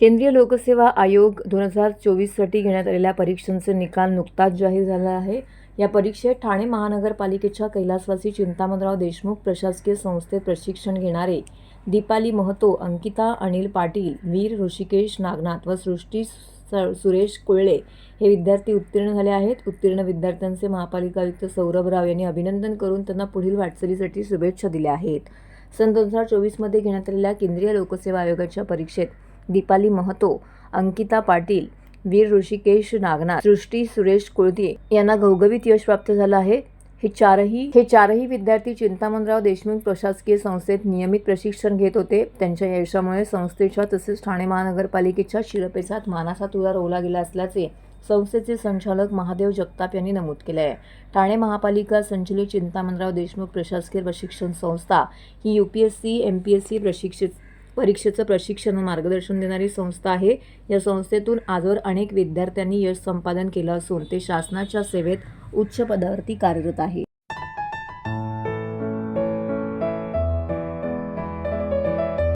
केंद्रीय लोकसेवा आयोग दोन हजार चोवीससाठी घेण्यात आलेल्या परीक्षांचे निकाल नुकताच जाहीर झाला आहे. या परीक्षेत ठाणे महानगरपालिकेच्या कैलासवासी चिंतामणराव देशमुख प्रशासकीय संस्थेत प्रशिक्षण घेणारे दीपाली महतो अंकिता अनिल पाटील वीर ऋषिकेश नागनाथ व सृष्टी स- सुरेश कोळळे हे विद्यार्थी उत्तीर्ण झाले आहेत. उत्तीर्ण विद्यार्थ्यांचे महापालिका आयुक्त सौरभ राव यांनी अभिनंदन करून त्यांना पुढील वाटचालीसाठी शुभेच्छा दिल्या आहेत. सन दोन हजार चोवीसमध्ये घेण्यात आलेल्या केंद्रीय लोकसेवा आयोगाच्या परीक्षेत दीपाली महतो अंकिता पाटील वीर ऋषिकेश नागनाथ सृष्टी सुरेश कुळदिये यांना घवघवीत यश प्राप्त झालं आहे. हे चारही हे चारही विद्यार्थी चिंतामणराव देशमुख प्रशासकीय संस्थेत नियमित प्रशिक्षण घेत होते. त्यांच्या यशामुळे संस्थेच्या तसेच ठाणे महानगरपालिकेच्या शिरपेचात मानाचा तुरा रोवला गेला असल्याचे संस्थेचे संचालक महादेव जगताप यांनी नमूद केले आहे ठाणे महापालिका संचलित चिंतामणराव देशमुख प्रशासकीय प्रशिक्षण संस्था ही U P S C M P S C प्रशिक्षित परीक्षेचं प्रशिक्षण व मार्गदर्शन देणारी संस्था आहे. या संस्थेतून आजवर अनेक विद्यार्थ्यांनी यश संपादन केलं असून ते शासनाच्या सेवेत उच्च पदावरती कार्यरत आहे.